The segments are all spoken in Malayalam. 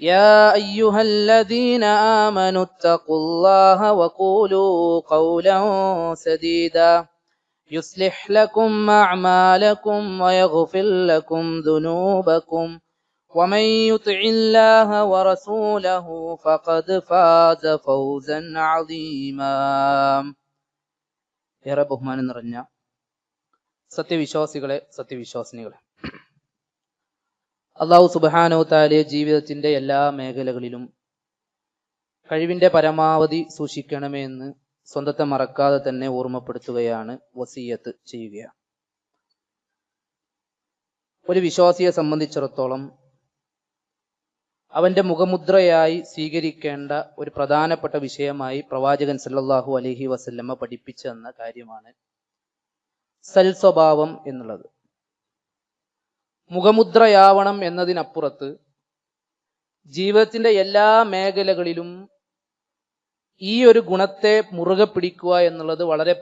يا أيها الذين آمنوا اتقوا الله وقولوا قولا سديدا يصلح لكم أعمالكم ويغفر لكم ذنوبكم ومن يطع الله ورسوله فقد فاز فوزا عظيما ഏറെ ബഹുമാനം നിറഞ്ഞ സത്യവിശ്വാസികളെ സത്യവിശ്വാസിനികളെ അള്ളാഹു സുബാനോ താലെ ജീവിതത്തിന്റെ എല്ലാ മേഖലകളിലും കഴിവിന്റെ പരമാവധി സൂക്ഷിക്കണമെന്ന് സ്വന്തത്തെ മറക്കാതെ തന്നെ ഓർമ്മപ്പെടുത്തുകയാണ് വസീയത്ത് ചെയ്യുക. ഒരു വിശ്വാസിയെ സംബന്ധിച്ചിടത്തോളം അവന്റെ മുഖമുദ്രയായി സ്വീകരിക്കേണ്ട ഒരു പ്രധാനപ്പെട്ട വിഷയമായി പ്രവാചകൻ സല്ലാഹു അലഹി വസല്ലമ്മ പഠിപ്പിച്ചു തന്ന കാര്യമാണ് സൽസ്വഭാവം എന്നുള്ളത്. മുഖമുദ്രയാവണം എന്നതിനപ്പുറത്ത് ജീവിതത്തിന്റെ എല്ലാ മേഖലകളിലും ഈ ഒരു ഗുണത്തെ മുറുകെ പിടിക്കുക എന്നുള്ളത് വളരെ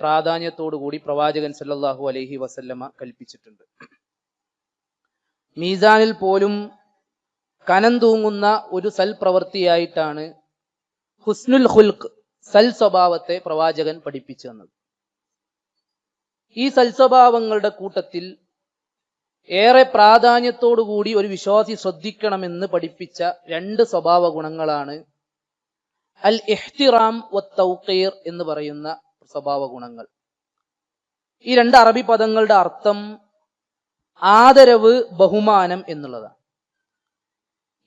കൂടി പ്രവാചകൻ സല്ലാഹു അലഹി വസല്ലമ കൽപ്പിച്ചിട്ടുണ്ട്. മീസാനിൽ പോലും കനം തൂങ്ങുന്ന ഒരു സൽപ്രവൃത്തിയായിട്ടാണ് ഹുസ്നുൽ ഹുൽക്ക് സൽ സ്വഭാവത്തെ പ്രവാചകൻ പഠിപ്പിച്ചു തന്നത്. ഈ സൽസ്വഭാവങ്ങളുടെ കൂട്ടത്തിൽ ഏറെ പ്രാധാന്യത്തോടുകൂടി ഒരു വിശ്വാസി ശ്രദ്ധിക്കണമെന്ന് പഠിപ്പിച്ച രണ്ട് സ്വഭാവ ഗുണങ്ങളാണ് അൽ ഇഹ്തിറാം വത്തൗക്കീർ എന്ന് പറയുന്ന സ്വഭാവ ഗുണങ്ങൾ. ഈ രണ്ട് അറബി പദങ്ങളുടെ അർത്ഥം ആദരവ് ബഹുമാനം എന്നുള്ളതാണ്.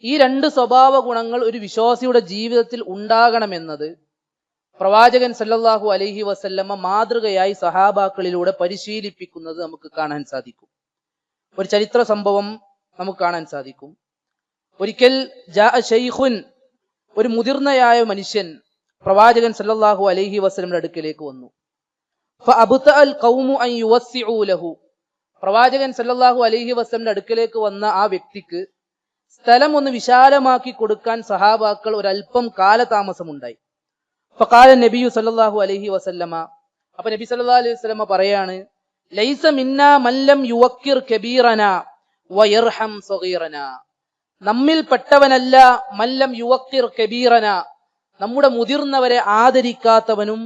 ഈ രണ്ട് സ്വഭാവ ഗുണങ്ങൾ ഒരു വിശ്വാസിയുടെ ജീവിതത്തിൽ ഉണ്ടാകണമെന്നത് പ്രവാചകൻ സല്ലല്ലാഹു അലൈഹി വസല്ലമ്മ മാതൃകയായി സഹാബാക്കളിലൂടെ പരിശീലിപ്പിക്കുന്നത് നമുക്ക് കാണാൻ സാധിക്കും. ഒരു ചരിത്ര സംഭവം നമുക്ക് കാണാൻ സാധിക്കും. ഒരിക്കൽ ഷെയ്ഖുൻ ഒരു മുതിർന്നയായ മനുഷ്യൻ പ്രവാചകൻ സല്ലല്ലാഹു അലൈഹി വസ്ലമിന്റെ അടുക്കിലേക്ക് വന്നു. പ്രവാചകൻ സല്ലല്ലാഹു അലൈഹി വസ്ലമിന്റെ അടുക്കിലേക്ക് വന്ന ആ വ്യക്തിക്ക് സ്ഥലം ഒന്ന് വിശാലമാക്കി കൊടുക്കാൻ സഹാബാക്കൾ ഒരല്പം കാലതാമസമുണ്ടായി. കാല നബിയു സല്ലല്ലാഹു അലൈഹി വസല്ലമ. അപ്പൊ നബി സല്ലല്ലാഹു അലൈഹി വസല്ലമ പറയാണ് ലൈസ മിന്ന മല്ലം യുവക്കിർ കബീറന വയർഹം സഗീറന. നമ്മിൽ പെട്ടവനല്ല മല്ലം യുവക്കിർ കബീറന. നമ്മുടെ മുതിർന്നവരെ ആദരിക്കാത്തവനും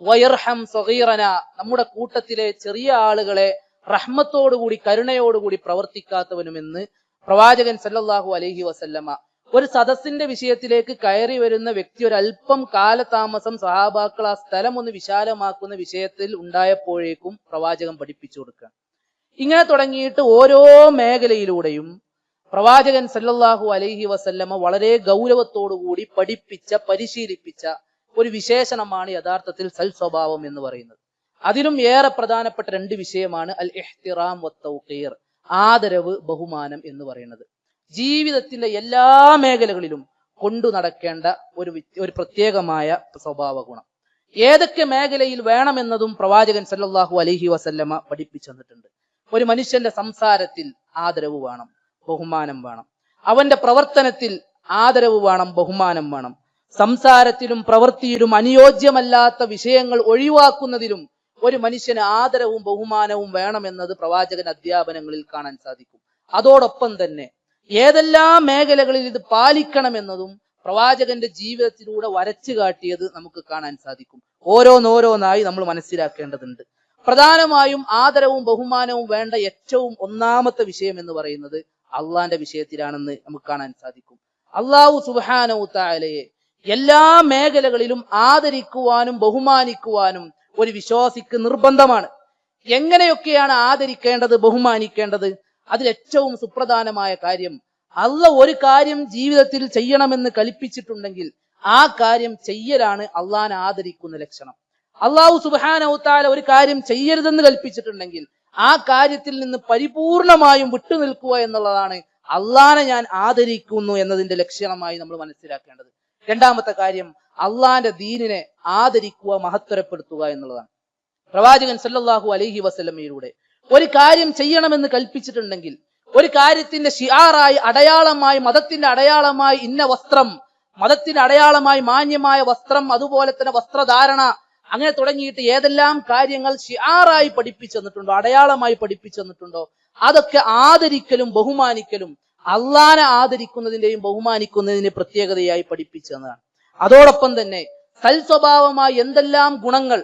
വയർഹം സഗീറന. നമ്മുടെ കൂട്ടത്തിലെ ചെറിയ ആളുകളെ റഹ്മത്തോടുകൂടി കരുണയോടുകൂടി പ്രവർത്തിക്കാത്തവനുമെന്ന് പ്രവാചകൻ സല്ലല്ലാഹു അലൈഹി വസല്ലമ ഒരു സദസ്സിന്റെ വിഷയത്തിലേക്ക് കയറി വരുന്ന വ്യക്തി ഒരു അല്പം കാലതാമസം സഹാബാക്കൾ ആ സ്ഥലം ഒന്ന് വിശാലമാക്കുന്ന വിഷയത്തിൽ ഉണ്ടായപ്പോഴേക്കും പ്രവാചകൻ പഠിപ്പിച്ചു കൊടുക്കുക. ഇങ്ങനെ തുടങ്ങിയിട്ട് ഓരോ മേഖലയിലൂടെയും പ്രവാചകൻ സല്ലല്ലാഹു അലൈഹി വസല്ലമ വളരെ ഗൗരവത്തോടുകൂടി പഠിപ്പിച്ച പരിശീലിപ്പിച്ച ഒരു വിശേഷണമാണ് യഥാർത്ഥത്തിൽ സൽ സ്വഭാവം എന്ന് പറയുന്നത്. അതിലും ഏറെ പ്രധാനപ്പെട്ട രണ്ട് വിഷയമാണ് അൽ ഇഹ്തിറാം വത്തൗഖീർ ആദരവ് ബഹുമാനം എന്ന് പറയുന്നത്. ജീവിതത്തിന്റെ എല്ലാ മേഖലകളിലും കൊണ്ടു നടക്കേണ്ട ഒരു ഒരു പ്രത്യേകമായ സ്വഭാവ ഗുണം ഏതൊക്കെ മേഖലയിൽ വേണമെന്നതും പ്രവാചകൻ സല്ലാഹു അലഹി വസല്ലമ പഠിപ്പിച്ചു തന്നിട്ടുണ്ട്. ഒരു മനുഷ്യന്റെ സംസാരത്തിൽ ആദരവ് വേണം ബഹുമാനം വേണം. അവന്റെ പ്രവർത്തനത്തിൽ ആദരവ് വേണം ബഹുമാനം വേണം. സംസാരത്തിലും പ്രവൃത്തിയിലും അനുയോജ്യമല്ലാത്ത വിഷയങ്ങൾ ഒഴിവാക്കുന്നതിലും ഒരു മനുഷ്യന് ആദരവും ബഹുമാനവും വേണമെന്നത് പ്രവാചകൻ അധ്യാപനങ്ങളിൽ കാണാൻ സാധിക്കും. അതോടൊപ്പം തന്നെ ഏതെല്ലാം മേഖലകളിൽ ഇത് പാലിക്കണമെന്നതും പ്രവാചകന്റെ ജീവിതത്തിലൂടെ വരച്ചു കാട്ടിയത് നമുക്ക് കാണാൻ സാധിക്കും. ഓരോന്നോരോന്നായി നമ്മൾ മനസ്സിലാക്കേണ്ടതുണ്ട്. പ്രധാനമായും ആദരവും ബഹുമാനവും വേണ്ട ഏറ്റവും ഒന്നാമത്തെ വിഷയം എന്ന് പറയുന്നത് അള്ളാന്റെ വിഷയത്തിലാണെന്ന് നമുക്ക് കാണാൻ സാധിക്കും. അള്ളാഹു സുബാനവു താലയെ എല്ലാ മേഖലകളിലും ആദരിക്കുവാനും ബഹുമാനിക്കുവാനും ഒരു വിശ്വാസിക്ക് നിർബന്ധമാണ്. എങ്ങനെയൊക്കെയാണ് ആദരിക്കേണ്ടത് ബഹുമാനിക്കേണ്ടത്? അതിൽ ഏറ്റവും സുപ്രധാനമായ കാര്യം അള്ള ഒരു കാര്യം ജീവിതത്തിൽ ചെയ്യണമെന്ന് കൽപ്പിച്ചിട്ടുണ്ടെങ്കിൽ ആ കാര്യം ചെയ്യലാണ് അള്ളാനെ ആദരിക്കുന്ന ലക്ഷണം. അള്ളാഹു സുബാനൌത്താല ഒരു കാര്യം ചെയ്യരുതെന്ന് കൽപ്പിച്ചിട്ടുണ്ടെങ്കിൽ ആ കാര്യത്തിൽ നിന്ന് പരിപൂർണമായും വിട്ടുനിൽക്കുക എന്നുള്ളതാണ് അള്ളാനെ ഞാൻ ആദരിക്കുന്നു എന്നതിന്റെ ലക്ഷണമായി നമ്മൾ മനസ്സിലാക്കേണ്ടത്. രണ്ടാമത്തെ കാര്യം അള്ളാന്റെ ദീനിനെ ആദരിക്കുക മഹത്തരപ്പെടുത്തുക എന്നുള്ളതാണ്. പ്രവാചകൻ സല്ലാഹു അലഹി വസല്ലമയിലൂടെ ഒരു കാര്യം ചെയ്യണമെന്ന് കൽപ്പിച്ചിട്ടുണ്ടെങ്കിൽ ഒരു കാര്യത്തിന്റെ ഷിയാറായി അടയാളമായി മതത്തിന്റെ അടയാളമായി ഇന്ന വസ്ത്രം മതത്തിന്റെ അടയാളമായി മാന്യമായ വസ്ത്രം അതുപോലെ തന്നെ വസ്ത്രധാരണ അങ്ങനെ തുടങ്ങിയിട്ട് ഏതെല്ലാം കാര്യങ്ങൾ ഷിയാറായി പഠിപ്പിച്ചു തന്നിട്ടുണ്ടോ അടയാളമായി പഠിപ്പിച്ചു തന്നിട്ടുണ്ടോ അതൊക്കെ ആദരിക്കലും ബഹുമാനിക്കലും അള്ളാനെ ആദരിക്കുന്നതിന്റെയും ബഹുമാനിക്കുന്നതിന്റെ പ്രത്യേകതയായി പഠിപ്പിച്ചു അതോടൊപ്പം തന്നെ സൽസ്വഭാവമായ എന്തെല്ലാം ഗുണങ്ങൾ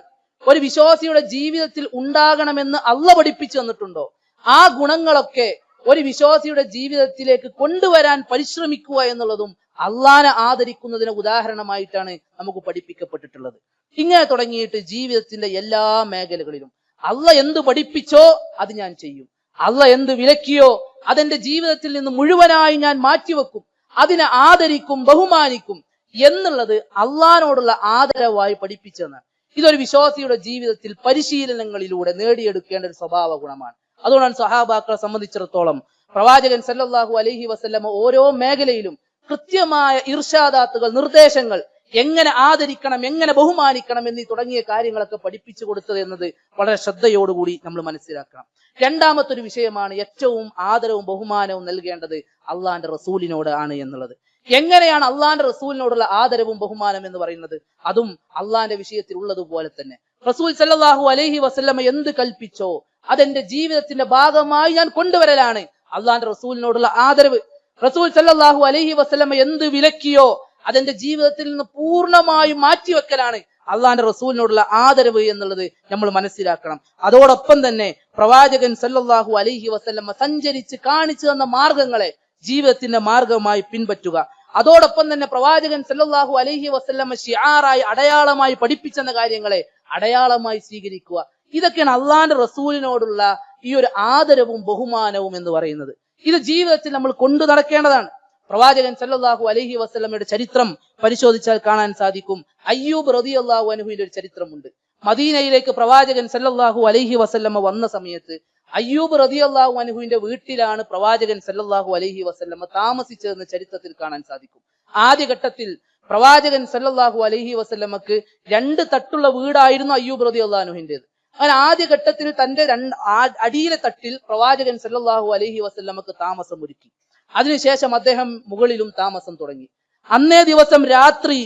ഒരു വിശ്വാസിയുടെ ജീവിതത്തിൽ ഉണ്ടാകണമെന്ന് അല്ല പഠിപ്പിച്ചു തന്നിട്ടുണ്ടോ? ആ ഗുണങ്ങളൊക്കെ ഒരു വിശ്വാസിയുടെ ജീവിതത്തിലേക്ക് കൊണ്ടുവരാൻ പരിശ്രമിക്കുക എന്നുള്ളതും അള്ളാനെ ആദരിക്കുന്നതിന് ഉദാഹരണമായിട്ടാണ് നമുക്ക് പഠിപ്പിക്കപ്പെട്ടിട്ടുള്ളത്. ഇങ്ങനെ തുടങ്ങിയിട്ട് ജീവിതത്തിന്റെ എല്ലാ മേഖലകളിലും അല്ല എന്ത് പഠിപ്പിച്ചോ അത് ഞാൻ ചെയ്യും. അല്ല എന്ത് വിലക്കിയോ അതെന്റെ ജീവിതത്തിൽ നിന്ന് മുഴുവനായി ഞാൻ മാറ്റിവെക്കും. അതിനെ ആദരിക്കും ബഹുമാനിക്കും എന്നുള്ളത് അള്ളഹാനോടുള്ള ആദരവായി പഠിപ്പിച്ചെന്ന് ഇതൊരു വിശ്വാസിയുടെ ജീവിതത്തിൽ പരിശീലനങ്ങളിലൂടെ നേടിയെടുക്കേണ്ട ഒരു സ്വഭാവ ഗുണമാണ്. അതുകൊണ്ടാണ് സഹാബാക്കളെ സംബന്ധിച്ചിടത്തോളം പ്രവാചകൻ സല്ലല്ലാഹു അലൈഹി വസല്ലമ ഓരോ മേഖലയിലും കൃത്യമായ ഇർഷാദാത്തുകൾ നിർദ്ദേശങ്ങൾ എങ്ങനെ ആദരിക്കണം എങ്ങനെ ബഹുമാനിക്കണം എന്നീ തുടങ്ങിയ കാര്യങ്ങളൊക്കെ പഠിപ്പിച്ചു കൊടുത്തത് എന്നത് വളരെ ശ്രദ്ധയോടുകൂടി നമ്മൾ മനസ്സിലാക്കണം. രണ്ടാമത്തെ ഒരു വിഷയമാണ് ഏറ്റവും ആദരവും ബഹുമാനവും നൽകേണ്ടത് അള്ളാന്റെ റസൂലിനോട് ആണ് എന്നുള്ളത്. എങ്ങനെയാണ് അള്ളാന്റെ റസൂലിനോടുള്ള ആദരവും ബഹുമാനം എന്ന് പറയുന്നത്? അതും അള്ളാന്റെ വിഷയത്തിൽ ഉള്ളതുപോലെ തന്നെ. റസൂൽ സല്ലാഹു അലഹി വസ്ല്ലമ്മ എന്ത് കൽപ്പിച്ചോ അതെന്റെ ജീവിതത്തിന്റെ ഭാഗമായി ഞാൻ കൊണ്ടുവരലാണ്. അള്ളാന്റെ റസൂലിനോടുള്ള ആദരവ്. റസൂൽ സല്ലാഹു അലഹി വസ്ല്ലമ്മ എന്ത് വിലക്കിയോ അതെന്റെ ജീവിതത്തിൽ നിന്ന് പൂർണമായും മാറ്റിവെക്കലാണ് അള്ളാന്റെ റസൂലിനോടുള്ള ആദരവ് എന്നുള്ളത് നമ്മൾ മനസ്സിലാക്കണം. അതോടൊപ്പം തന്നെ പ്രവാചകൻ സല്ലാഹു അലഹി വസ്ല്ലമ്മ സഞ്ചരിച്ച് കാണിച്ചു തന്ന മാർഗങ്ങളെ ജീവിതത്തിന്റെ മാർഗമായി പിൻപറ്റുക. അതോടൊപ്പം തന്നെ പ്രവാചകൻ സല്ലാഹു അലഹി വസ്ല്ലമ്മ ഷിയാറായി അടയാളമായി പഠിപ്പിച്ചെന്ന കാര്യങ്ങളെ അടയാളമായി സ്വീകരിക്കുക. ഇതൊക്കെയാണ് അള്ളാന്റെ റസൂലിനോടുള്ള ഈ ഒരു ആദരവും ബഹുമാനവും എന്ന് പറയുന്നത്. ഇത് ജീവിതത്തിൽ നമ്മൾ കൊണ്ടു നടക്കേണ്ടതാണ്. പ്രവാചകൻ സല്ലാഹു അലഹി വസല്ലമയുടെ ചരിത്രം പരിശോധിച്ചാൽ കാണാൻ സാധിക്കും. അയ്യൂബ് റതി അള്ളാഹു അനുഹുവിന്റെ ഒരു ചരിത്രമുണ്ട്. മദീനയിലേക്ക് പ്രവാചകൻ സല്ലാഹു അലഹി വസ്ല്ലമ്മ വന്ന സമയത്ത് അയ്യൂബ് റതി അള്ളാഹു അനുഹുവിന്റെ വീട്ടിലാണ് പ്രവാചകൻ സല്ലല്ലാഹു അലഹി വസല്ലമ താമസിച്ചതെന്ന് ചരിത്രത്തിൽ കാണാൻ സാധിക്കും. ആദ്യഘട്ടത്തിൽ പ്രവാചകൻ സല്ലല്ലാഹു അലഹി വസല്ലമക്ക് രണ്ട് തട്ടുള്ള വീടായിരുന്നു അയ്യൂബ് റളിയല്ലാഹു അൻഹുവിന്റേത്. അങ്ങനെ ആദ്യഘട്ടത്തിൽ തന്റെ രണ്ട് അടിയിലെ തട്ടിൽ പ്രവാചകൻ സല്ലല്ലാഹു അലഹി വസല്ലമക്ക് താമസം ഒരുക്കി. അതിനുശേഷം അദ്ദേഹം മുകളിലും താമസം തുടങ്ങി. അന്നേ ദിവസം രാത്രി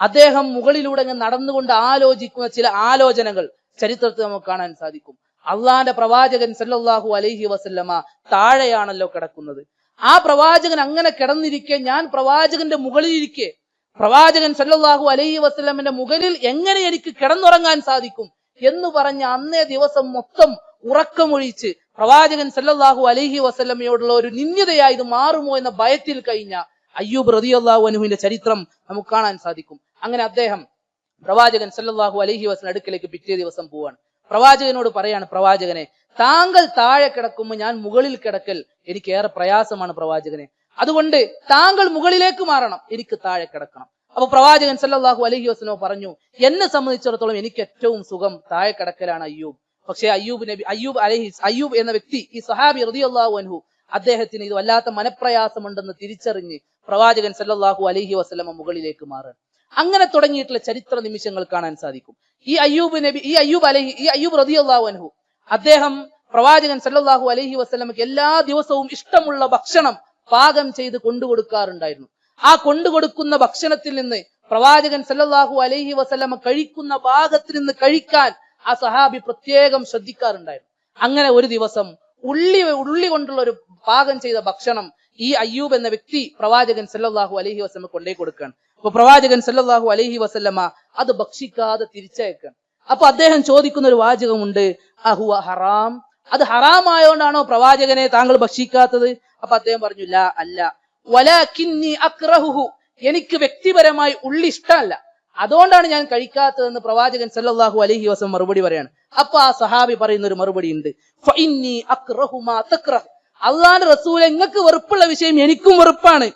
അദ്ദേഹം മുകളിലൂടെ നടന്നുകൊണ്ട് ആലോചിക്കുന്ന ചില ആലോചനകൾ ചരിത്രത്തിൽ നമുക്ക് കാണാൻ സാധിക്കും. അള്ളാന്റെ പ്രവാചകൻ സല്ലാഹു അലൈഹി വസല്ലമ താഴെയാണല്ലോ കിടക്കുന്നത്. ആ പ്രവാചകൻ അങ്ങനെ കിടന്നിരിക്കെ ഞാൻ പ്രവാചകന്റെ മുകളിലിരിക്കെ പ്രവാചകൻ സല്ലാഹു അലൈഹി വസ്ലമിന്റെ മുകളിൽ എങ്ങനെ എനിക്ക് കിടന്നുറങ്ങാൻ സാധിക്കും എന്ന് പറഞ്ഞ അന്നേ ദിവസം മൊത്തം ഉറക്കമൊഴിച്ച് പ്രവാചകൻ സല്ലാഹു അലൈഹി വസല്ലമയോടുള്ള ഒരു നിന്ദ്യതയായി ഇത് മാറുമോ എന്ന ഭയത്തിൽ കഴിഞ്ഞ അയ്യൂബ് റളിയല്ലാഹു അനുവിന്റെ ചരിത്രം നമുക്ക് കാണാൻ സാധിക്കും. അങ്ങനെ അദ്ദേഹം പ്രവാചകൻ സല്ലാഹു അലൈഹി വസ്ലം അടുക്കലേക്ക് പിറ്റേ ദിവസം പോവാണ്. പ്രവാചകനോട് പറയാണ് പ്രവാചകനെ താങ്കൾ താഴെ കിടക്കുമ്പോൾ ഞാൻ മുകളിൽ കിടക്കൽ എനിക്ക് ഏറെ പ്രയാസമാണ് പ്രവാചകനെ. അതുകൊണ്ട് താങ്കൾ മുകളിലേക്ക് മാറണം എനിക്ക് താഴെ കിടക്കണം. അപ്പൊ പ്രവാചകൻ സല്ലാഹു അലഹി വസ്ലോ പറഞ്ഞു എന്നെ സംബന്ധിച്ചിടത്തോളം എനിക്ക് ഏറ്റവും സുഖം താഴെ കിടക്കലാണ് അയ്യൂബ്. പക്ഷേ അയ്യൂബ് നബി അയ്യൂബ് അലഹി അയ്യൂബ് എന്ന വ്യക്തി ഈ സഹാബി റളിയല്ലാഹു അൻഹു അദ്ദേഹത്തിന് ഇത് വല്ലാത്ത മനപ്രയാസമുണ്ടെന്ന് തിരിച്ചറിഞ്ഞ് പ്രവാചകൻ സല്ലാഹു അലഹി വസ്ലമ മുകളിലേക്ക് മാറുക അങ്ങനെ തുടങ്ങിയിട്ടുള്ള ചരിത്ര നിമിഷങ്ങൾ കാണാൻ സാധിക്കും. ഈ അയ്യൂബ് നബി ഈ അയ്യൂബ് അലഹി ഈ അയ്യൂബ് റളിയല്ലാഹു അൻഹു അദ്ദേഹം പ്രവാചകൻ സല്ലാഹു അലഹി വസ്ലമക്ക് എല്ലാ ദിവസവും ഇഷ്ടമുള്ള ഭക്ഷണം പാകം ചെയ്ത് കൊണ്ടുകൊടുക്കാറുണ്ടായിരുന്നു. ആ കൊണ്ടുകൊടുക്കുന്ന ഭക്ഷണത്തിൽ നിന്ന് പ്രവാചകൻ സല്ലാഹു അലഹി വസ്ലമ കഴിക്കുന്ന ഭാഗത്തിൽ നിന്ന് കഴിക്കാൻ ആ സഹാബി പ്രത്യേകം ശ്രദ്ധിക്കാറുണ്ടായിരുന്നു. അങ്ങനെ ഒരു ദിവസം ഉള്ളി ഉള്ളി കൊണ്ടുള്ള ഒരു പാകം ചെയ്ത ഭക്ഷണം ഈ അയ്യൂബ് എന്ന വ്യക്തി പ്രവാചകൻ സല്ലാഹു അലഹി വസ്ലമ കൊണ്ടേ കൊടുക്കുകയാണ്. അപ്പൊ പ്രവാചകൻ സല്ലാഹു അലൈഹി വസല്ലമ അത് ഭക്ഷിക്കാതെ തിരിച്ചയക്കണം. അപ്പൊ അദ്ദേഹം ചോദിക്കുന്ന ഒരു വാചകമുണ്ട് അഹുവ ഹറാം. അത് ഹറാമായോണ്ടാണോ പ്രവാചകനെ താങ്കൾ ഭക്ഷിക്കാത്തത്? അപ്പൊ അദ്ദേഹം പറഞ്ഞു ലാ അല്ല. വലാക്കിന്നി അക്രഹുഹു. എനിക്ക് വ്യക്തിപരമായി ഉള്ളി ഇഷ്ടമല്ല അതുകൊണ്ടാണ് ഞാൻ കഴിക്കാത്തതെന്ന് പ്രവാചകൻ സല്ലാഹു അലഹി വസം മറുപടി പറയാണ്. അപ്പൊ ആ സഹാബി പറയുന്ന ഒരു മറുപടി ഉണ്ട്. അള്ളാന്റെ റസൂൽ നിങ്ങൾക്ക് വെറുപ്പുള്ള വിഷയം എനിക്കും വെറുപ്പാണ്.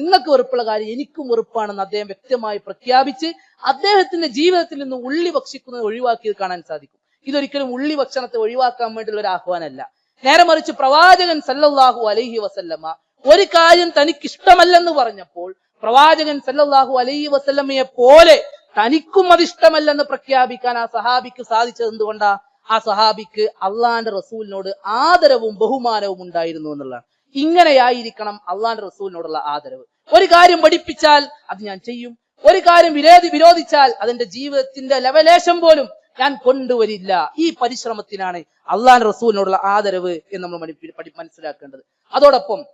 നിങ്ങൾക്ക് വെറുപ്പുള്ള കാര്യം എനിക്കും വെറുപ്പാണെന്ന് അദ്ദേഹം വ്യക്തമായി പ്രഖ്യാപിച്ച് അദ്ദേഹത്തിന്റെ ജീവിതത്തിൽ നിന്ന് ഉള്ളി ഭക്ഷിക്കുന്നത് ഒഴിവാക്കിയത് കാണാൻ സാധിക്കും. ഇതൊരിക്കലും ഉള്ളി ഭക്ഷണത്തെ ഒഴിവാക്കാൻ വേണ്ടിയുള്ള ഒരു ആഹ്വാനമല്ല. നേരെ മറിച്ച് പ്രവാചകൻ സല്ലല്ലാഹു അലൈഹി വസല്ലമ ഒരു കാര്യം തനിക്ക് ഇഷ്ടമല്ലെന്ന് പറഞ്ഞപ്പോൾ പ്രവാചകൻ സല്ലല്ലാഹു അലൈഹി വസല്ലമ്മയെ പോലെ തനിക്കും അതിഷ്ടമല്ലെന്ന് പ്രഖ്യാപിക്കാൻ ആ സഹാബിക്ക് സാധിച്ചത് എന്തുകൊണ്ടാ? ആ സഹാബിക്ക് അള്ളാന്റെ റസൂലിനോട് ആദരവും ബഹുമാനവും ഉണ്ടായിരുന്നു എന്നുള്ളതാണ്. ഇങ്ങനെയായിരിക്കണം അള്ളാന്റെ റസൂലിനോടുള്ള ആദരവ്. ഒരു കാര്യം പഠിപ്പിച്ചാൽ അത് ഞാൻ ചെയ്യും. ഒരു കാര്യം വിരോധി വിരോധിച്ചാൽ അതിന്റെ ജീവിതത്തിന്റെ ലവലേശം പോലും ഞാൻ കൊണ്ടുവരില്ല. ഈ പരിശ്രമത്തിനാണ് അള്ളാൻ റസൂലിനോടുള്ള ആദരവ് എന്ന് നമ്മൾ മനസ്സിലാക്കേണ്ടത്. അതോടൊപ്പം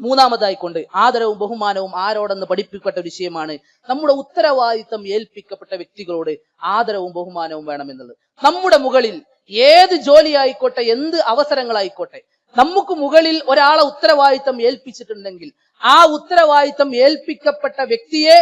മൂന്നാമതായി കൊണ്ട് ആദരവും ബഹുമാനവും ആരോടെന്ന് പഠിപ്പിക്കപ്പെട്ട വിഷയമാണ് നമ്മുടെ ഉത്തരവാദിത്തം ഏൽപ്പിക്കപ്പെട്ട വ്യക്തികളോട് ആദരവും ബഹുമാനവും വേണമെന്നുള്ളത് നമ്മുടെ മുകളിൽ ഏത് ജോലി ആയിക്കോട്ടെ എന്ത് അവസരങ്ങളായിക്കോട്ടെ നമുക്ക് മുകളിൽ ഒരാളെ ഉത്തരവാദിത്തം ഏൽപ്പിച്ചിട്ടുണ്ടെങ്കിൽ ആ ഉത്തരവാദിത്തം ഏൽപ്പിക്കപ്പെട്ട വ്യക്തിയെ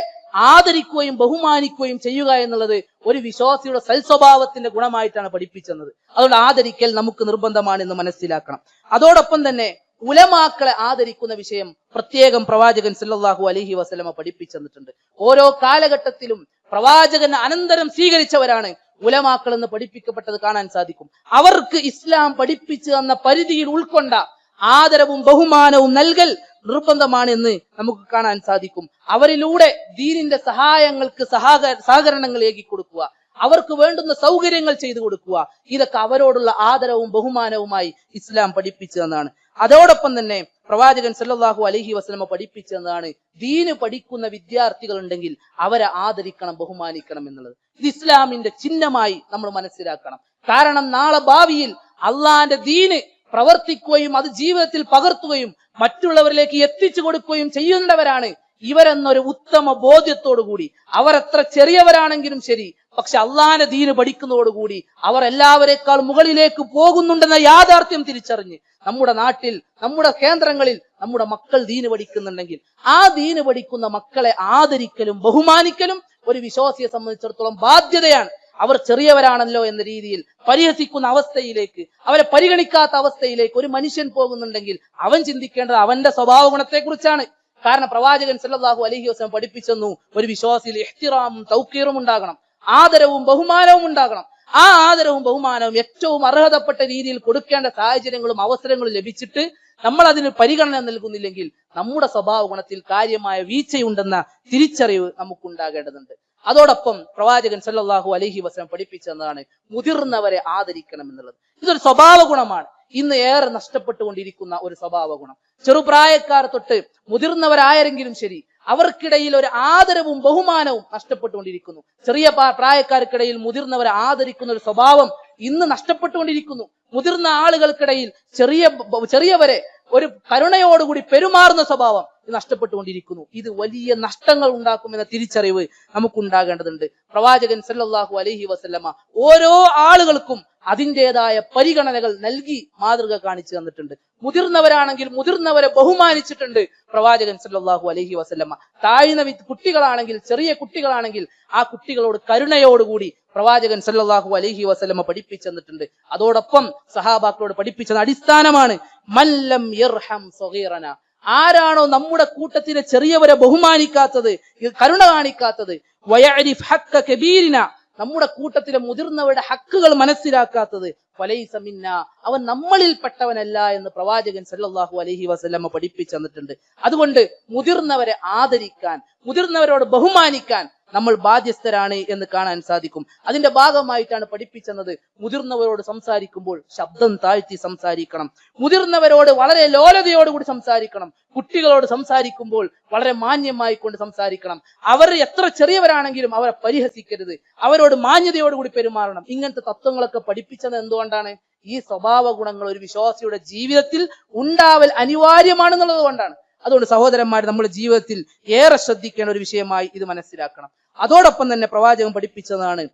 ആദരിക്കുകയും ബഹുമാനിക്കുകയും ചെയ്യുക എന്നുള്ളത് ഒരു വിശ്വാസിയുടെ സൽസ്വഭാവത്തിന്റെ ഗുണമായിട്ടാണ് പഠിപ്പിച്ചത് അതുകൊണ്ട് ആദരിക്കൽ നമുക്ക് നിർബന്ധമാണ് എന്ന് മനസ്സിലാക്കണം. അതോടൊപ്പം തന്നെ ഉലമാക്കളെ ആദരിക്കുന്ന വിഷയം പ്രത്യേകം പ്രവാചകൻ സല്ലാഹു അലഹി വസ്ലമ പഠിപ്പിച്ചു തന്നിട്ടുണ്ട് ഓരോ കാലഘട്ടത്തിലും പ്രവാചകൻ അനന്തരം സ്വീകരിച്ചവരാണ് ഉലമാക്കൾ എന്ന് പഠിപ്പിക്കപ്പെട്ടത് കാണാൻ സാധിക്കും. അവർക്ക് ഇസ്ലാം പഠിപ്പിച്ചു തന്ന പരിധിയിൽ ഉൾക്കൊണ്ട ആദരവും ബഹുമാനവും നൽകൽ നിർബന്ധമാണ് എന്ന് നമുക്ക് കാണാൻ സാധിക്കും. അവരിലൂടെ ദീനിന്റെ സഹായങ്ങൾക്ക് സഹാക സഹകരണങ്ങൾ ഏകി കൊടുക്കുക. അവർക്ക് വേണ്ടുന്ന സൗകര്യങ്ങൾ ചെയ്തു കൊടുക്കുക. ഇതൊക്കെ അവരോടുള്ള ആദരവും ബഹുമാനവുമായി ഇസ്ലാം പഠിപ്പിച്ചു തന്നാണ് അതോടൊപ്പം തന്നെ പ്രവാചകൻ സല്ലാഹു അലഹി വസ്ലമ പഠിപ്പിച്ചതാണ് ദീന് പഠിക്കുന്ന വിദ്യാർത്ഥികൾ ഉണ്ടെങ്കിൽ അവരെ ആദരിക്കണം ബഹുമാനിക്കണം എന്നുള്ളത്. ഇത് ഇസ്ലാമിന്റെ ചിഹ്നമായി നമ്മൾ മനസ്സിലാക്കണം. കാരണം നാളെ ഭാവിയിൽ അള്ളാന്റെ ദീന് പ്രവർത്തിക്കുകയും അത് ജീവിതത്തിൽ പകർത്തുകയും മറ്റുള്ളവരിലേക്ക് എത്തിച്ചു കൊടുക്കുകയും ചെയ്യുന്നവരാണ് ഇവരെന്നൊരു ഉത്തമ ബോധ്യത്തോടു കൂടി അവർ എത്ര ചെറിയവരാണെങ്കിലും ശരി പക്ഷെ അള്ളാഹാനെ ദീന് പഠിക്കുന്നതോടുകൂടി അവർ എല്ലാവരെക്കാൾ മുകളിലേക്ക് പോകുന്നുണ്ടെന്ന യാഥാർത്ഥ്യം തിരിച്ചറിഞ്ഞ് നമ്മുടെ നാട്ടിൽ നമ്മുടെ കേന്ദ്രങ്ങളിൽ നമ്മുടെ മക്കൾ ദീന് പഠിക്കുന്നുണ്ടെങ്കിൽ ആ ദീന് പഠിക്കുന്ന മക്കളെ ആദരിക്കലും ബഹുമാനിക്കലും ഒരു വിശ്വാസിയെ സംബന്ധിച്ചിടത്തോളം ബാധ്യതയാണ്. അവർ ചെറിയവരാണല്ലോ എന്ന രീതിയിൽ പരിഹസിക്കുന്ന അവസ്ഥയിലേക്ക് അവരെ പരിഗണിക്കാത്ത അവസ്ഥയിലേക്ക് ഒരു മനുഷ്യൻ പോകുന്നുണ്ടെങ്കിൽ അവൻ ചിന്തിക്കേണ്ടത് അവന്റെ സ്വഭാവ ഗുണത്തെക്കുറിച്ചാണ് കാരണം പ്രവാചകൻ സല്ലാഹു അലഹി വസ്ലം പഠിപ്പിച്ചെന്നു ഒരു വിശ്വാസിയിൽ എഹ്തിറാമും തൗക്കീറും ഉണ്ടാകണം. ആദരവും ബഹുമാനവും ഉണ്ടാകണം. ആ ആദരവും ബഹുമാനവും ഏറ്റവും അർഹതപ്പെട്ട രീതിയിൽ കൊടുക്കേണ്ട സാഹചര്യങ്ങളും അവസരങ്ങളും ലഭിച്ചിട്ട് നമ്മൾ അതിന് പരിഗണന നൽകുന്നില്ലെങ്കിൽ നമ്മുടെ സ്വഭാവ ഗുണത്തിൽ കാര്യമായ വീഴ്ചയുണ്ടെന്ന തിരിച്ചറിവ് നമുക്കുണ്ടാകേണ്ടതുണ്ട്. അതോടൊപ്പം പ്രവാചകൻ സല്ലാഹു അലഹി വസ്ലം പഠിപ്പിച്ചെന്നതാണ് മുതിർന്നവരെ ആദരിക്കണം എന്നുള്ളത് ഇതൊരു സ്വഭാവ ഗുണമാണ്. ഇന്ന് ഏറെ നഷ്ടപ്പെട്ടുകൊണ്ടിരിക്കുന്ന ഒരു സ്വഭാവ ഗുണം ചെറുപ്രായക്കാർ തൊട്ട് മുതിർന്നവരാരെങ്കിലും ശരി അവർക്കിടയിൽ ഒരു ആദരവും ബഹുമാനവും നഷ്ടപ്പെട്ടുകൊണ്ടിരിക്കുന്നു. ചെറിയ പ്രായക്കാർക്കിടയിൽ മുതിർന്നവരെ ആദരിക്കുന്ന ഒരു സ്വഭാവം ഇന്ന് നഷ്ടപ്പെട്ടുകൊണ്ടിരിക്കുന്നു. മുതിർന്ന ആളുകൾക്കിടയിൽ ചെറിയ ചെറിയവരെ ഒരു കരുണയോടുകൂടി പെരുമാറുന്ന സ്വഭാവം നഷ്ടപ്പെട്ടുകൊണ്ടിരിക്കുന്നു. ഇത് വലിയ നഷ്ടങ്ങൾ ഉണ്ടാക്കുമെന്ന തിരിച്ചറിവ് നമുക്ക് ഉണ്ടാകേണ്ടതുണ്ട് പ്രവാചകൻ സല്ലാഹു അലഹി വസല്ലമ ഓരോ ആളുകൾക്കും അതിന്റെതായ പരിഗണനകൾ നൽകി മാതൃക കാണിച്ചു തന്നിട്ടുണ്ട്. മുതിർന്നവരാണെങ്കിൽ മുതിർന്നവരെ ബഹുമാനിച്ചിട്ടുണ്ട് പ്രവാചകൻ സല്ലാഹു അലഹി വസല്ലമ. താഴ്ന്ന കുട്ടികളാണെങ്കിൽ ചെറിയ കുട്ടികളാണെങ്കിൽ ആ കുട്ടികളോട് കരുണയോടുകൂടി പ്രവാചകൻ സല്ലാഹു അലഹി വസ്ലമ പഠിപ്പിച്ചു തന്നിട്ടുണ്ട്. അതോടൊപ്പം സഹാബാക്കളോട് പഠിപ്പിച്ചത് അടിസ്ഥാനമാണ്. മല്ലം യർഹം സഗീറന. ആരാണോ നമ്മുടെ കൂട്ടത്തിലെ ചെറിയവരെ ബഹുമാനിക്കാത്തത് കരുണ കാണിക്കാത്തത് വയരിഫ് ഹക്ക കബീരിന. നമ്മുടെ കൂട്ടത്തിലെ മുതിർന്നവരുടെ ഹക്കുകൾ മനസ്സിലാക്കാത്തത് ഫലൈസ അവൻ അവൻ നമ്മളിൽപ്പെട്ടവനല്ല എന്ന് പ്രവാചകൻ സല്ലാഹു അലഹി വസ്ലമ്മ പഠിപ്പിച്ചു തന്നിട്ടുണ്ട്. അതുകൊണ്ട് മുതിർന്നവരെ ആദരിക്കാൻ മുതിർന്നവരോട് ബഹുമാനിക്കാൻ നമ്മൾ ബാധ്യസ്ഥരാണ് എന്ന് കാണാൻ സാധിക്കും. അതിന്റെ ഭാഗമായിട്ടാണ് പഠിപ്പിച്ചെന്നത് മുതിർന്നവരോട് സംസാരിക്കുമ്പോൾ ശബ്ദം താഴ്ത്തി സംസാരിക്കണം. മുതിർന്നവരോട് വളരെ ലോലതയോടുകൂടി സംസാരിക്കണം. കുട്ടികളോട് സംസാരിക്കുമ്പോൾ വളരെ മാന്യമായി കൊണ്ട് സംസാരിക്കണം. അവർ എത്ര ചെറിയവരാണെങ്കിലും അവരെ പരിഹസിക്കരുത്. അവരോട് മാന്യതയോടുകൂടി പെരുമാറണം. ഇങ്ങനത്തെ തത്വങ്ങളൊക്കെ പഠിപ്പിച്ചത് എന്തുകൊണ്ടാണ്? ഈ സ്വഭാവ ഗുണങ്ങൾ ഒരു വിശ്വാസിയുടെ ജീവിതത്തിൽ ഉണ്ടാവൽ അനിവാര്യമാണെന്നുള്ളത് കൊണ്ടാണ്. അതുകൊണ്ട് സഹോദരന്മാർ നമ്മുടെ ജീവിതത്തിൽ ഏറെ ശ്രദ്ധിക്കേണ്ട ഒരു വിഷയമായി ഇത് മനസ്സിലാക്കണം. അതോടൊപ്പം തന്നെ പ്രവാചകൻ പഠിപ്പിച്ചതാണ്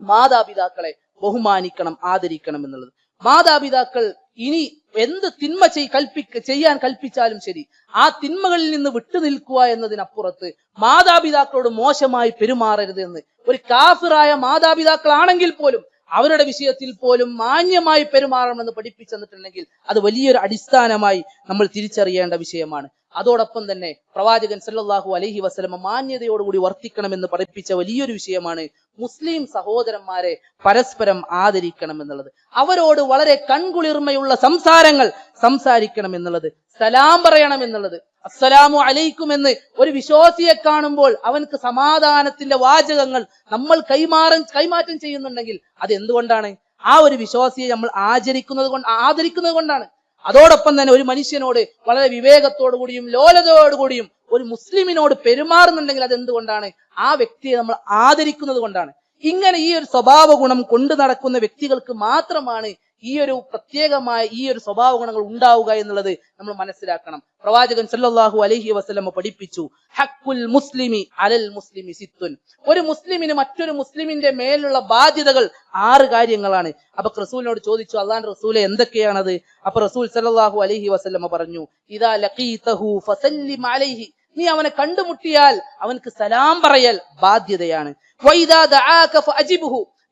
മാതാപിതാക്കളെ ബഹുമാനിക്കണം ആദരിക്കണം എന്നുള്ളത്. മാതാപിതാക്കൾ ഇനി എന്ത് തിന്മ ചെയ് കൽപ്പിക്ക ചെയ്യാൻ കൽപ്പിച്ചാലും ശരി ആ തിന്മകളിൽ നിന്ന് വിട്ടു നിൽക്കുക എന്നതിനപ്പുറത്ത് മാതാപിതാക്കളോട് മോശമായി പെരുമാറരുത് എന്ന്. ഒരു കാഫിറായ മാതാപിതാക്കളാണെങ്കിൽ പോലും അവരുടെ വിഷയത്തിൽ പോലും മാന്യമായി പെരുമാറണമെന്ന് പഠിപ്പിച്ചു തന്നിട്ടുണ്ടെങ്കിൽ അത് വലിയൊരു അടിസ്ഥാനമായി നമ്മൾ തിരിച്ചറിയേണ്ട വിഷയമാണ്. അതോടൊപ്പം തന്നെ പ്രവാചകൻ സല്ലാഹു അലഹി വസ്ലമ മാന്യതയോടുകൂടി വർത്തിക്കണമെന്ന് പഠിപ്പിച്ച വലിയൊരു വിഷയമാണ് മുസ്ലിം സഹോദരന്മാരെ പരസ്പരം ആദരിക്കണം എന്നുള്ളത്. അവരോട് വളരെ കൺകുളിർമയുള്ള സംസാരങ്ങൾ സംസാരിക്കണം എന്നുള്ളത് സലാം പറയണം എന്നുള്ളത്. അസ്സലാമു അലൈക്കും എന്ന് ഒരു വിശ്വാസിയെ കാണുമ്പോൾ അവനക്ക് സമാധാനത്തിന്റെ വാചകങ്ങൾ നമ്മൾ കൈമാറൻ കൈമാറ്റം ചെയ്യുന്നുണ്ടെങ്കിൽ അത് എന്തുകൊണ്ടാണ് ആ ഒരു വിശ്വാസിയെ നമ്മൾ ആചരിക്കുന്നത് കൊണ്ട് ആദരിക്കുന്നത് കൊണ്ടാണ്. അതോടൊപ്പം തന്നെ ഒരു മനുഷ്യനോട് വളരെ വിവേകത്തോടു കൂടിയും ലോലതയോടു കൂടിയും ഒരു മുസ്ലിമിനോട് പെരുമാറുന്നുണ്ടെങ്കിൽ അത് എന്തുകൊണ്ടാണ് ആ വ്യക്തിയെ നമ്മൾ ആദരിക്കുന്നത് കൊണ്ടാണ്. ഇങ്ങനെ ഈ ഒരു സ്വഭാവ ഗുണം കൊണ്ടു നടക്കുന്ന വ്യക്തികൾക്ക് മാത്രമാണ് ഈ ഒരു പ്രത്യേകമായ ഈ ഒരു സ്വഭാവ ഗുണങ്ങൾ ഉണ്ടാവുക എന്നുള്ളത് നമ്മൾ മനസ്സിലാക്കണം. പ്രവാചകൻ സല്ലല്ലാഹു അലൈഹി വസല്ലമ പഠിപ്പിച്ചു ഹക്കുൽ മുസ്ലിമി അലൽ മുസ്ലിമി സിത്തുൻ. ഒരു മുസ്ലിമിന് മറ്റൊരു മുസ്ലിമിന്റെ മേലുള്ള ബാധ്യതകൾ ആറ് കാര്യങ്ങളാണ്. അപ്പൊ റസൂലിനോട് ചോദിച്ചു അള്ളാൻ റസൂലെ എന്തൊക്കെയാണത്? അപ്പൊ റസൂൽ സല്ലല്ലാഹു അലൈഹി വസല്ലമ പറഞ്ഞു ഇതാ ലഖീതഹു ഫസല്ലിം അലൈഹി. നീ അവനെ കണ്ടുമുട്ടിയാൽ അവനക്ക് സലാം പറയൽ ബാധ്യതയാണ്.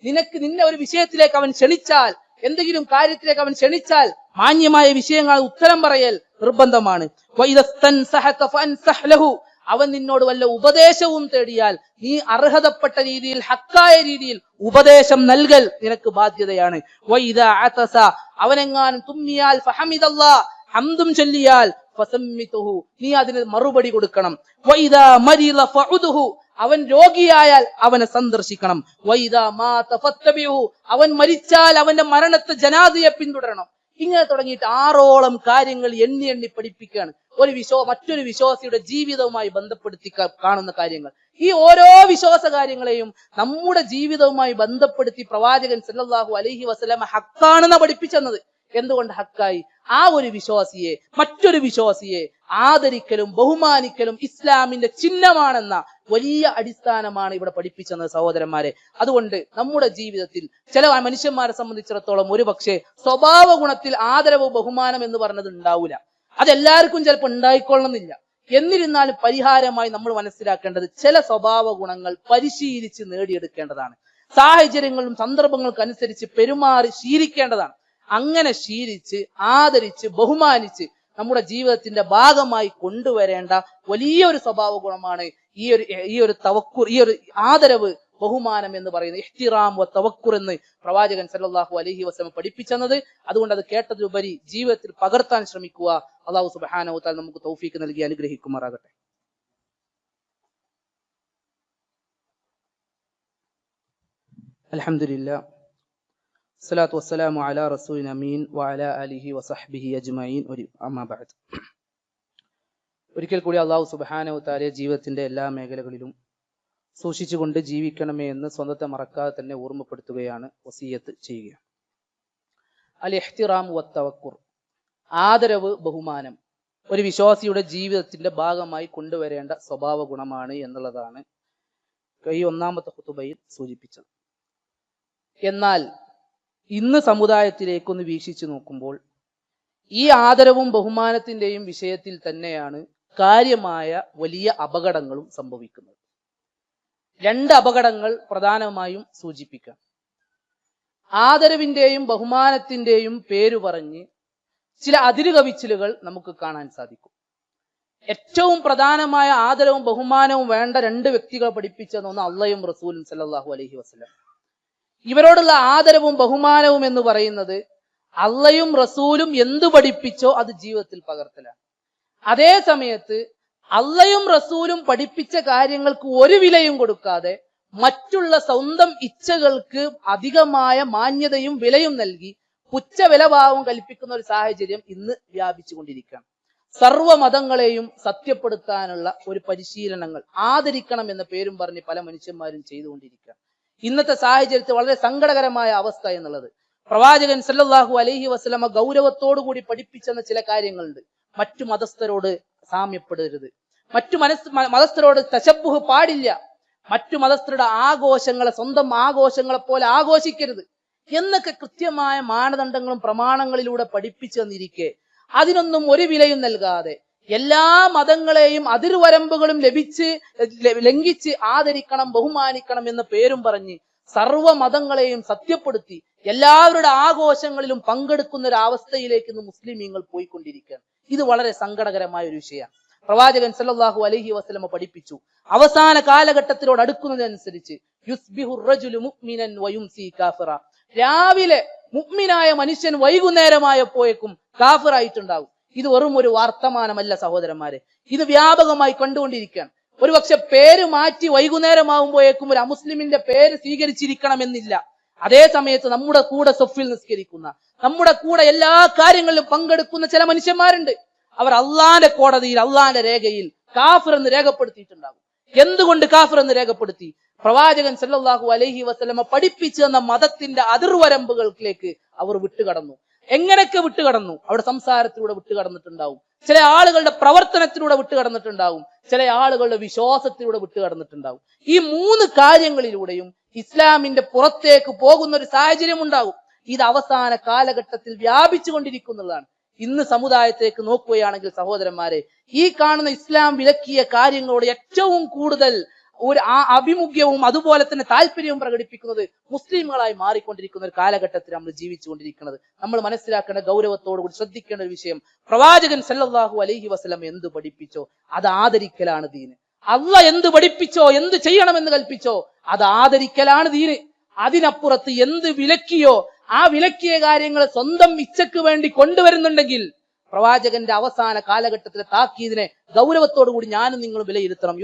നിനക്ക് നിന്നെ ഒരു വിഷയത്തിലേക്ക് അവൻ ക്ഷണിച്ചാൽ എന്തെങ്കിലും കാര്യത്തിലേക്ക് അവൻ ക്ഷണിച്ചാൽ മാന്യമായ വിഷയങ്ങൾ ഉത്തരം പറയൽ നിർബന്ധമാണ്. അവൻ നിന്നോട് വല്ല ഉപദേശവും തേടിയാൽ നീ അർഹതപ്പെട്ട രീതിയിൽ ഹക്കായ രീതിയിൽ ഉപദേശം നൽകൽ നിനക്ക് ബാധ്യതയാണ്. അവനെങ്ങാനും തുമ്മിയാൽ ഹംദും ചൊല്ലിയാൽ നീ അതിന് മറുപടി കൊടുക്കണം. അവൻ രോഗിയായാൽ അവനെ സന്ദർശിക്കണം. അവൻ മരിച്ചാൽ അവന്റെ മരണത്തെ ജനാദയെ പിന്തുടരണം. ഇങ്ങനെ തുടങ്ങിയിട്ട് ആറോളം കാര്യങ്ങൾ എണ്ണി എണ്ണി പഠിപ്പിക്കുകയാണ്. ഒരു വിശ്വ മറ്റൊരു വിശ്വാസിയുടെ ജീവിതവുമായി ബന്ധപ്പെടുത്തി കാണുന്ന കാര്യങ്ങൾ. ഈ ഓരോ വിശ്വാസ കാര്യങ്ങളെയും നമ്മുടെ ജീവിതവുമായി ബന്ധപ്പെടുത്തി പ്രവാചകൻ സല്ലാഹു അലഹി വസ്ലാമ ഹക്കാണെന്ന് പഠിപ്പിച്ചെന്നത്. എന്തുകൊണ്ട് ഹക്കായി? ആ ഒരു വിശ്വാസിയെ മറ്റൊരു വിശ്വാസിയെ ആദരിക്കലും ബഹുമാനിക്കലും ഇസ്ലാമിന്റെ ചിഹ്നമാണെന്ന വലിയ അടിസ്ഥാനമാണ് ഇവിടെ പഠിപ്പിച്ചത് സഹോദരന്മാരെ. അതുകൊണ്ട് നമ്മുടെ ജീവിതത്തിൽ ചില മനുഷ്യന്മാരെ സംബന്ധിച്ചിടത്തോളം ഒരു പക്ഷേ സ്വഭാവ ഗുണത്തിൽ ആദരവ് ബഹുമാനം എന്ന് പറഞ്ഞത് ഉണ്ടാവില്ല അതെല്ലാവർക്കും ചിലപ്പോൾ ഉണ്ടായിക്കൊള്ളണമെന്നില്ല. എന്നിരുന്നാലും പരിഹാരമായി നമ്മൾ മനസ്സിലാക്കേണ്ടത് ചില സ്വഭാവ ഗുണങ്ങൾ പരിശീലിച്ച് നേടിയെടുക്കേണ്ടതാണ്. സാഹചര്യങ്ങളും സന്ദർഭങ്ങൾക്കും അനുസരിച്ച് പെരുമാറി ശീലിക്കേണ്ടതാണ്. അങ്ങനെ ശീലിച്ച് ആദരിച്ച് ബഹുമാനിച്ച് നമ്മുടെ ജീവിതത്തിന്റെ ഭാഗമായി കൊണ്ടുവരേണ്ട വലിയൊരു സ്വഭാവ ഗുണമാണ് ഈ ഒരു ഈ ഒരു തവക്കുർ ഈ ഒരു ആദരവ് ബഹുമാനം എന്ന് പറയുന്നത്. ഇഹ്തിറാം വ തവക്കുർ എന്ന് പ്രവാചകൻ സല്ലാഹു അലഹി വസ്ലം പഠിപ്പിച്ചെന്നത്. അതുകൊണ്ട് അത് കേട്ടതിലുപരി ജീവിതത്തിൽ പകർത്താൻ ശ്രമിക്കുക. അള്ളാഹു തആല നമുക്ക് തൗഫീക്ക് നൽകി അനുഗ്രഹിക്കുമാറാകട്ടെ. അൽഹംദുലില്ലാ സ്വലാത്തു വസ്സലാമു അലാ റസൂലിൻ അമീൻ വഅലാ അലിഹി വസഹ്ബിഹി അജ്മഈൻ ഒരു അമ്മാ ബഅദ് ഒരിക്കൽ കൂടി അള്ളാഹു സുബ്ഹാനഹു വ ജീവിതത്തിന്റെ എല്ലാ മേഖലകളിലും സൂക്ഷിച്ചുകൊണ്ട് ജീവിക്കണമേ എന്ന് സ്വന്തത്തെ മറക്കാതെ തന്നെ ഓർമ്മപ്പെടുത്തുകയാണ് വസീയത്ത് ചെയ്യുക. അൽ എഹ്തിറാം വത്തവക്കുർ. ആദരവ് ബഹുമാനം. ഒരു വിശ്വാസിയുടെ ജീവിതത്തിന്റെ ഭാഗമായി കൊണ്ടുവരേണ്ട സ്വഭാവ ഗുണമാണ് എന്നുള്ളതാണ് ഈ ഒന്നാമത്തെ കുത്തുബയിൽ സൂചിപ്പിച്ചത്. എന്നാൽ ഇന്ന് സമുദായത്തിലേക്കൊന്ന് വീക്ഷിച്ചു നോക്കുമ്പോൾ ഈ ആദരവും ബഹുമാനത്തിന്റെയും വിഷയത്തിൽ തന്നെയാണ് കാര്യമായ വലിയ അപകടങ്ങളും സംഭവിക്കുന്നത്. രണ്ട് അപകടങ്ങൾ പ്രധാനമായും സൂചിപ്പിക്കാം. ആദരവിന്റെയും ബഹുമാനത്തിന്റെയും പേരു പറഞ്ഞ് ചില അതിരുകവിച്ചിലുകൾ നമുക്ക് കാണാൻ സാധിക്കും. ഏറ്റവും പ്രധാനമായ ആദരവും ബഹുമാനവും വേണ്ട രണ്ട് വ്യക്തികളെ പഠിപ്പിച്ചതെന്ന് ഒന്ന് അള്ളയും റസൂലും സല്ലാഹു അലഹി വസല്ലം. ഇവരോടുള്ള ആദരവും ബഹുമാനവും എന്ന് പറയുന്നത് അള്ളയും റസൂലും എന്തു പഠിപ്പിച്ചോ അത് ജീവിതത്തിൽ പകർത്തലാണ്. അതേ സമയത്ത് അള്ളയും റസൂലും പഠിപ്പിച്ച കാര്യങ്ങൾക്ക് ഒരു വിലയും കൊടുക്കാതെ മറ്റുള്ള സ്വന്തം ഇച്ഛകൾക്ക് അധികമായ മാന്യതയും വിലയും നൽകി പുച്ച വിലഭാവം കൽപ്പിക്കുന്ന ഒരു സാഹചര്യം ഇന്ന് വ്യാപിച്ചുകൊണ്ടിരിക്കുകയാണ്. സർവ മതങ്ങളെയും സത്യപ്പെടുത്താനുള്ള ഒരു പരിശീലനങ്ങൾ ആദരിക്കണം എന്ന പേരും പറഞ്ഞ് പല മനുഷ്യന്മാരും ചെയ്തുകൊണ്ടിരിക്കുക ഇന്നത്തെ സാഹചര്യത്തിൽ വളരെ സങ്കടകരമായ അവസ്ഥ എന്നുള്ളത്. പ്രവാചകൻ സല്ലല്ലാഹു അലൈഹി വസ്ലമ ഗൗരവത്തോടു കൂടി പഠിപ്പിച്ചെന്ന ചില കാര്യങ്ങളുണ്ട്. മറ്റു മതസ്ഥരോട് സാമ്യപ്പെടരുത്. മറ്റു മനസ് മതസ്ഥരോട് തശബുഹ് പാടില്ല. മറ്റു മതസ്ഥരുടെ ആഘോഷങ്ങളെ സ്വന്തം ആഘോഷങ്ങളെ പോലെ ആഘോഷിക്കരുത്. എന്നൊക്കെ കൃത്യമായ മാനദണ്ഡങ്ങളും പ്രമാണങ്ങളിലൂടെ പഠിപ്പിച്ചു തന്നിരിക്കെ. അതിനൊന്നും ഒരു വിലയും നൽകാതെ എല്ലാ മതങ്ങളെയും അതിർവരമ്പുകളും ലഭിച്ച് ലംഘിച്ച് ആദരിക്കണം ബഹുമാനിക്കണം എന്ന പേരും പറഞ്ഞ് സർവ മതങ്ങളെയും സത്യപ്പെടുത്തി എല്ലാവരുടെ ആഘോഷങ്ങളിലും പങ്കെടുക്കുന്ന ഒരു അവസ്ഥയിലേക്ക് ഇന്ന് മുസ്ലിമീങ്ങൾ പോയിക്കൊണ്ടിരിക്കുകയാണ്. ഇത് വളരെ സങ്കടകരമായ ഒരു വിഷയമാണ്. പ്രവാചകൻ സല്ലാഹു അലഹി വസ്ലമ പഠിപ്പിച്ചു അവസാന കാലഘട്ടത്തിലോട് അടുക്കുന്നതനുസരിച്ച് രാവിലെ മുഅ്മിനായ മനുഷ്യൻ വൈകുന്നേരമായപ്പോയേക്കും കാഫിറായിട്ടുണ്ടാവും. ഇത് വെറും ഒരു വർത്തമാനമല്ല സഹോദരന്മാരെ. ഇത് വ്യാപകമായി കണ്ടുകൊണ്ടിരിക്കുകയാണ്. ഒരുപക്ഷെ പേര് മാറ്റി വൈകുന്നേരമാകുമ്പോഴേക്കും ഒരു അമുസ്ലിമിന്റെ പേര് സ്വീകരിച്ചിരിക്കണമെന്നില്ല. അതേ സമയത്ത് നമ്മുടെ കൂടെ സൊഫിൽ നിസ്കരിക്കുന്ന നമ്മുടെ കൂടെ എല്ലാ കാര്യങ്ങളിലും പങ്കെടുക്കുന്ന ചില മനുഷ്യന്മാരുണ്ട്. അവർ അള്ളാന്റെ കോടതിയിൽ അള്ളാന്റെ രേഖയിൽ കാഫിർ എന്ന് രേഖപ്പെടുത്തിയിട്ടുണ്ടാകും. എന്തുകൊണ്ട് കാഫിർ എന്ന് രേഖപ്പെടുത്തി? പ്രവാചകൻ സല്ലാഹു അലഹി വസല്ലമ പഠിപ്പിച്ചു തന്ന മതത്തിന്റെ അതിർവരമ്പുകളിലേക്ക് അവർ വിട്ടുകടന്നു. എങ്ങനെയൊക്കെ വിട്ടുകടന്നു? അവിടെ സംസാരത്തിലൂടെ വിട്ടുകടന്നിട്ടുണ്ടാവും. ചില ആളുകളുടെ പ്രവർത്തനത്തിലൂടെ വിട്ടുകടന്നിട്ടുണ്ടാവും. ചില ആളുകളുടെ വിശ്വാസത്തിലൂടെ വിട്ടുകടന്നിട്ടുണ്ടാവും. ഈ മൂന്ന് കാര്യങ്ങളിലൂടെയും ഇസ്ലാമിന്റെ പുറത്തേക്ക് പോകുന്ന ഒരു സാഹചര്യം ഉണ്ടാകും ഇത് അവസാന കാലഘട്ടത്തിൽ വ്യാപിച്ചു കൊണ്ടിരിക്കുന്നുള്ളതാണ് ഇന്ന് സമുദായത്തേക്ക് നോക്കുകയാണെങ്കിൽ സഹോദരന്മാരെ ഈ കാണുന്ന ഇസ്ലാം വിലക്കിയ കാര്യങ്ങളോട് ഏറ്റവും കൂടുതൽ ഒരു ആ അഭിമുഖ്യവും അതുപോലെ തന്നെ താല്പര്യവും പ്രകടിപ്പിക്കുന്നത് മുസ്ലിങ്ങളായി മാറിക്കൊണ്ടിരിക്കുന്ന ഒരു കാലഘട്ടത്തിൽ നമ്മൾ ജീവിച്ചുകൊണ്ടിരിക്കുന്നത്. നമ്മൾ മനസ്സിലാക്കേണ്ട ഗൗരവത്തോടുകൂടി ശ്രദ്ധിക്കേണ്ട ഒരു വിഷയം പ്രവാചകൻ സല്ലാഹു അലൈഹി വസ്ലം എന്ത് പഠിപ്പിച്ചോ അത് ആദരിക്കലാണ് ദീന്. അള്ള എന്ത് പഠിപ്പിച്ചോ എന്ത് ചെയ്യണമെന്ന് കൽപ്പിച്ചോ അത് ആദരിക്കലാണ് ദീന്. അതിനപ്പുറത്ത് എന്ത് വിലക്കിയോ ആ വിലക്കിയ കാര്യങ്ങൾ സ്വന്തം ഇച്ഛക്ക് വേണ്ടി കൊണ്ടുവരുന്നുണ്ടെങ്കിൽ പ്രവാചകന്റെ അവസാന കാലഘട്ടത്തിലെ താക്കീതിനെ കൂടി ഞാനും നിങ്ങളും വിലയിരുത്തണം.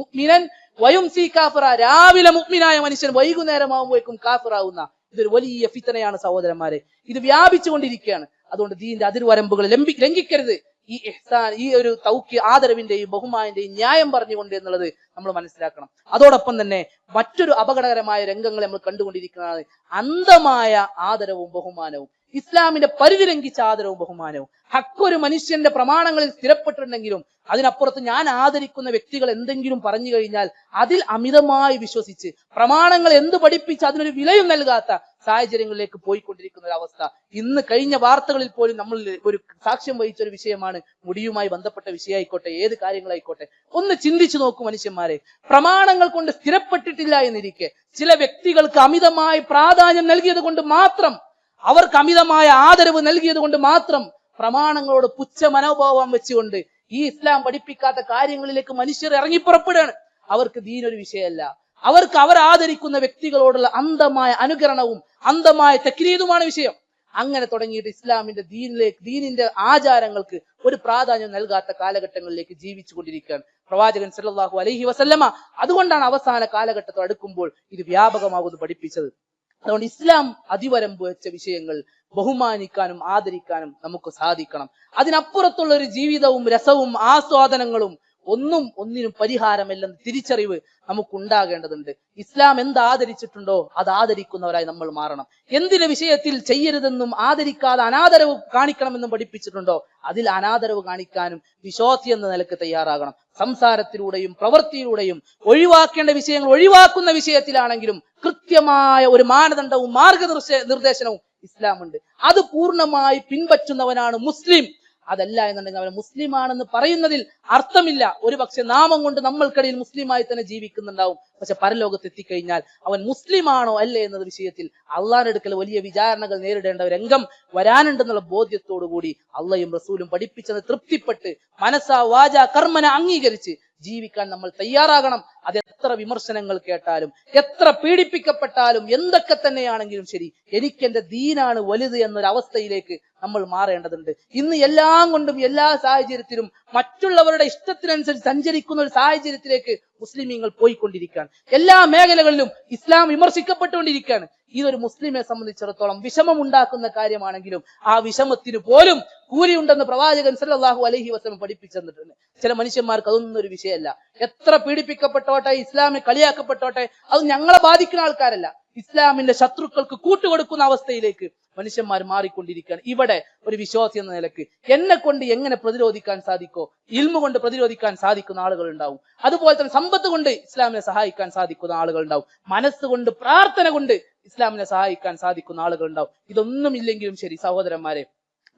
മുഅ്മിനൻ വയുംസി കാഫിറ. രാവിലെ മുഅ്മിനായ മനുഷ്യൻ വൈകുന്നേരമാകുമ്പോഴേക്കും കാഫിറാവുന്ന ഇതൊരു വലിയ ഫിത്തനയാണ് സഹോദരന്മാരെ. ഇത് വ്യാപിച്ചുകൊണ്ടിരിക്കുകയാണ്. അതുകൊണ്ട് ദീന്റെ അതിർവരമ്പുകൾ ലംബി ലംഘിക്കരുത്. ഈ എഹ്സാൻ ഈ ഒരു തൗക്കി ആദരവിന്റെയും ബഹുമാനിന്റെയും ന്യായം പറഞ്ഞുകൊണ്ട് എന്നുള്ളത് നമ്മൾ മനസ്സിലാക്കണം. അതോടൊപ്പം തന്നെ മറ്റൊരു അപകടകരമായ രംഗങ്ങൾ നമ്മൾ കണ്ടുകൊണ്ടിരിക്കുന്നതാണ് അന്ധമായ ആദരവും ബഹുമാനവും. ഇസ്ലാമിന്റെ പരിധി ലംഘിച്ച ആദരവും ബഹുമാനവും. ഹക്കൊരു മനുഷ്യന്റെ പ്രമാണങ്ങളിൽ സ്ഥിരപ്പെട്ടിട്ടുണ്ടെങ്കിലും അതിനപ്പുറത്ത് ഞാൻ ആദരിക്കുന്ന വ്യക്തികൾ എന്തെങ്കിലും പറഞ്ഞു കഴിഞ്ഞാൽ അതിൽ അമിതമായി വിശ്വസിച്ച് പ്രമാണങ്ങൾ എന്ത് പഠിപ്പിച്ച് അതിനൊരു വിലയും നൽകാത്ത സാഹചര്യങ്ങളിലേക്ക് പോയിക്കൊണ്ടിരിക്കുന്ന ഒരു അവസ്ഥ. ഇന്ന് കഴിഞ്ഞ വാർത്തകളിൽ പോലും നമ്മൾ ഒരു സാക്ഷ്യം വഹിച്ച ഒരു വിഷയമാണ് മുടിയുമായി ബന്ധപ്പെട്ട വിഷയമായിക്കോട്ടെ ഏത് കാര്യങ്ങളായിക്കോട്ടെ. ഒന്ന് ചിന്തിച്ചു നോക്കൂ മനുഷ്യന്മാരെ. പ്രമാണങ്ങൾ കൊണ്ട് സ്ഥിരപ്പെട്ടിട്ടില്ല എന്നിരിക്കെ ചില വ്യക്തികൾക്ക് അമിതമായി പ്രാധാന്യം നൽകിയത് കൊണ്ട് മാത്രം അവർക്ക് അമിതമായ ആദരവ് നൽകിയത് കൊണ്ട് മാത്രം പ്രമാണങ്ങളോട് പുച്ഛ മനോഭാവം വെച്ചുകൊണ്ട് ഈ ഇസ്ലാം പഠിപ്പിക്കാത്ത കാര്യങ്ങളിലേക്ക് മനുഷ്യർ ഇറങ്ങിപ്പുറപ്പെടുകയാണ്. അവർക്ക് ദീനൊരു വിഷയമല്ല. അവർക്ക് അവർ ആദരിക്കുന്ന വ്യക്തികളോടുള്ള അന്ധമായ അനുകരണവും അന്ധമായ തെക്കിനീതുമാണ് വിഷയം. അങ്ങനെ തുടങ്ങിയിട്ട് ഇസ്ലാമിന്റെ ദീനിലേക്ക് ദീനിന്റെ ആചാരങ്ങൾക്ക് ഒരു പ്രാധാന്യം നൽകാത്ത കാലഘട്ടങ്ങളിലേക്ക് ജീവിച്ചു കൊണ്ടിരിക്കുകയാണ് പ്രവാചകൻ സല്ലല്ലാഹു അലൈഹി വസല്ലമ. അതുകൊണ്ടാണ് അവസാന കാലഘട്ടത്തോട് അടുക്കുമ്പോൾ ഇത് വ്യാപകമാകുന്നത് പഠിപ്പിച്ചത്. അതുകൊണ്ട് ഇസ്ലാം അതിവരമ്പ് വെച്ച വിഷയങ്ങൾ ബഹുമാനിക്കാനും ആദരിക്കാനും നമുക്ക് സാധിക്കണം. അതിനപ്പുറത്തുള്ള ഒരു ജീവിതവും രസവും ആസ്വാദനങ്ങളും ഒന്നും ഒന്നിനും പരിഹാരമല്ലെന്ന് തിരിച്ചറിവ് നമുക്ക് ഉണ്ടാകേണ്ടതുണ്ട് ഇസ്ലാം എന്ത് ആദരിച്ചിട്ടുണ്ടോ അത് ആദരിക്കുന്നവരായി നമ്മൾ മാറണം. എന്തിന് വിഷയത്തിൽ ചെയ്യരുതെന്നും ആദരിക്കാതെ അനാദരവ് കാണിക്കണമെന്നും പഠിപ്പിച്ചിട്ടുണ്ടോ അതിൽ അനാദരവ് കാണിക്കാനും വിശ്വാസി എന്ന നിലയ്ക്ക് തയ്യാറാകണം. സംസാരത്തിലൂടെയും പ്രവൃത്തിയിലൂടെയും ഒഴിവാക്കേണ്ട വിഷയങ്ങൾ ഒഴിവാക്കുന്ന വിഷയത്തിലാണെങ്കിലും കൃത്യമായ ഒരു മാനദണ്ഡവും മാർഗനിർദ്ദേശ നിർദ്ദേശനവും ഇസ്ലാമുണ്ട്. അത് പൂർണമായി പിൻപറ്റുന്നവനാണ് മുസ്ലിം. അതല്ല എന്നുണ്ടെങ്കിൽ അവൻ മുസ്ലിമാണെന്ന് പറയുന്നതിൽ അർത്ഥമില്ല. ഒരു പക്ഷെ നാമം കൊണ്ട് നമ്മൾക്കിടയിൽ മുസ്ലിമായി തന്നെ ജീവിക്കുന്നുണ്ടാവും. പക്ഷെ പരലോകത്ത് എത്തിക്കഴിഞ്ഞാൽ അവൻ മുസ്ലിമാണോ അല്ലേ എന്നത് വിഷയത്തിൽ അള്ളാഹിന്റെ അടുക്കൽ വലിയ വിചാരണകൾ നേരിടേണ്ട ഒരു രംഗം വരാനുണ്ടെന്നുള്ള ബോധ്യത്തോടു കൂടി അള്ളയും റസൂലും പഠിപ്പിച്ചത് തൃപ്തിപ്പെട്ട് മനസ്സാ വാച കർമ്മന അംഗീകരിച്ച് ജീവിക്കാൻ നമ്മൾ തയ്യാറാകണം. അത് എത്ര വിമർശനങ്ങൾ കേട്ടാലും എത്ര പീഡിപ്പിക്കപ്പെട്ടാലും എന്തൊക്കെ തന്നെയാണെങ്കിലും ശരി എനിക്ക് എന്റെ ദീനാണ് വലുത് എന്നൊരു അവസ്ഥയിലേക്ക് നമ്മൾ മാറേണ്ടതുണ്ട്. ഇന്ന് എല്ലാം കൊണ്ടും എല്ലാ സാഹചര്യത്തിലും മറ്റുള്ളവരുടെ ഇഷ്ടത്തിനനുസരിച്ച് സഞ്ചരിക്കുന്ന ഒരു സാഹചര്യത്തിലേക്ക് മുസ്ലിമീങ്ങൾ പോയിക്കൊണ്ടിരിക്കുകയാണ്. എല്ലാ മേഖലകളിലും ഇസ്ലാം വിമർശിക്കപ്പെട്ടുകൊണ്ടിരിക്കുകയാണ്. ഇതൊരു മുസ്ലിമെ സംബന്ധിച്ചിടത്തോളം വിഷമം ഉണ്ടാക്കുന്ന കാര്യമാണെങ്കിലും ആ വിഷമത്തിന് പോലും കൂലിയുണ്ടെന്ന് പ്രവാചകൻ സല്ലല്ലാഹു അലൈഹി വസല്ലം പഠിപ്പിച്ചു തന്നിട്ടുണ്ട് ചില മനുഷ്യന്മാർക്ക് അതൊന്നും ഒരു വിഷയമല്ല. എത്ര പീഡിപ്പിക്കപ്പെട്ടോട്ടെ ഇസ്ലാമെ കളിയാക്കപ്പെട്ടോട്ടെ അത് ഞങ്ങളെ ബാധിക്കുന്ന ആൾക്കാരല്ല. ഇസ്ലാമിന്റെ ശത്രുക്കൾക്ക് കൂട്ടുകൊടുക്കുന്ന അവസ്ഥയിലേക്ക് മനുഷ്യന്മാർ മാറിക്കൊണ്ടിരിക്കുകയാണ്. ഇവിടെ ഒരു വിശ്വാസി എന്ന നിലയ്ക്ക് എന്നെ കൊണ്ട് എങ്ങനെ പ്രതിരോധിക്കാൻ സാധിക്കോ? ഇൽമ കൊണ്ട് പ്രതിരോധിക്കാൻ സാധിക്കുന്ന ആളുകൾ ഉണ്ടാവും. അതുപോലെ തന്നെ സമ്പത്ത് കൊണ്ട് ഇസ്ലാമിനെ സഹായിക്കാൻ സാധിക്കുന്ന ആളുകൾ ഉണ്ടാവും. മനസ്സുകൊണ്ട് പ്രാർത്ഥന കൊണ്ട് ഇസ്ലാമിനെ സഹായിക്കാൻ സാധിക്കുന്ന ആളുകൾ ഉണ്ടാവും. ഇതൊന്നും ഇല്ലെങ്കിലും ശരി സഹോദരന്മാരെ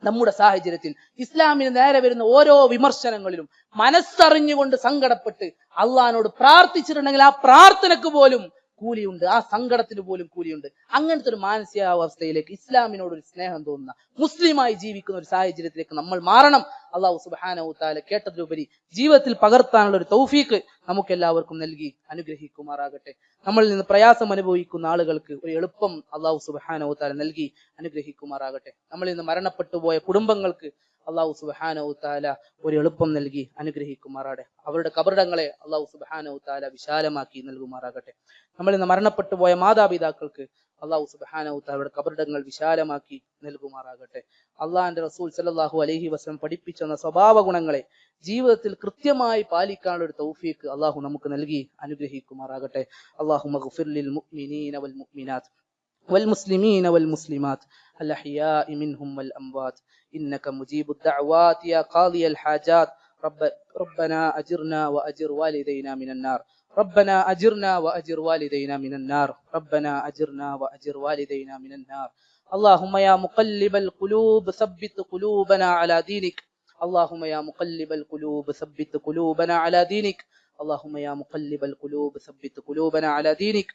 നമ്മുടെ സാഹചര്യത്തിൽ ഇസ്ലാമിന് നേരെ വരുന്ന ഓരോ വിമർശനങ്ങളിലും മനസ്സറിഞ്ഞുകൊണ്ട് സങ്കടപ്പെട്ട് അള്ളഹാനോട് പ്രാർത്ഥിച്ചിട്ടുണ്ടെങ്കിൽ ആ പ്രാർത്ഥനക്ക് പോലും കൂലിയുണ്ട്. ആ സങ്കടത്തിന് പോലും കൂലിയുണ്ട്. അങ്ങനത്തെ ഒരു മാനസികാവസ്ഥയിലേക്ക് ഇസ്ലാമിനോട് ഒരു സ്നേഹം തോന്നുന്ന മുസ്ലിമായി ജീവിക്കുന്ന ഒരു സാഹചര്യത്തിലേക്ക് നമ്മൾ മാറണം. അള്ളാഹു സുബാനവുത്താല കേട്ടതിലുപരി ജീവിതത്തിൽ പകർത്താനുള്ള ഒരു തൗഫീക്ക് നമുക്ക് എല്ലാവർക്കും നൽകി അനുഗ്രഹിക്കുമാറാകട്ടെ. നമ്മളിൽ നിന്ന് പ്രയാസം അനുഭവിക്കുന്ന ആളുകൾക്ക് ഒരു എളുപ്പം അള്ളാഹു സുബാനവുത്താല താല നൽകി അനുഗ്രഹിക്കുമാറാകട്ടെ. നമ്മളിൽ നിന്ന് മരണപ്പെട്ടു പോയ കുടുംബങ്ങൾക്ക് അള്ളാഹു സുബാനോ താല ഒരു എളുപ്പം നൽകി അനുഗ്രഹിക്കുമാറാടെ അവരുടെ കബറിടങ്ങളെ അള്ളാഹു സുബാനോ താല വിശാലമാക്കി നൽകുമാറാകട്ടെ. നമ്മൾ ഇന്ന് മരണപ്പെട്ടു പോയ മാതാപിതാക്കൾക്ക് അള്ളാഹു സുബാനോ താലയുടെ കബറിടങ്ങൾ വിശാലമാക്കി നൽകുമാറാകട്ടെ. അള്ളാഹിന്റെ റസൂൽ സലാഹു അലഹി വസ്ലം പഠിപ്പിച്ച എന്ന സ്വഭാവ ഗുണങ്ങളെ ജീവിതത്തിൽ കൃത്യമായി പാലിക്കാനുള്ള ഒരു തൗഫീക്ക് അള്ളാഹു നമുക്ക് നൽകി അനുഗ്രഹിക്കുമാറാകട്ടെ. അള്ളാഹു ലിൽ മുഅ്മിനീന വൽ والمسلمين والمسلمات. الأحياء منهم والأموات. إنك مجيب الدعوات يا قاضي الحاجات. رب ربنا أجرنا وأجر والدينا من النار. ربنا أجرنا وأجر والدينا من النار. ربنا أجرنا وأجر والدينا من النار. اللهم يا مقلب القلوب ثبت قلوبنا على دينك. اللهم يا مقلب القلوب ثبت قلوبنا على دينك. اللهم يا مقلب القلوب ثبت قلوبنا على دينك.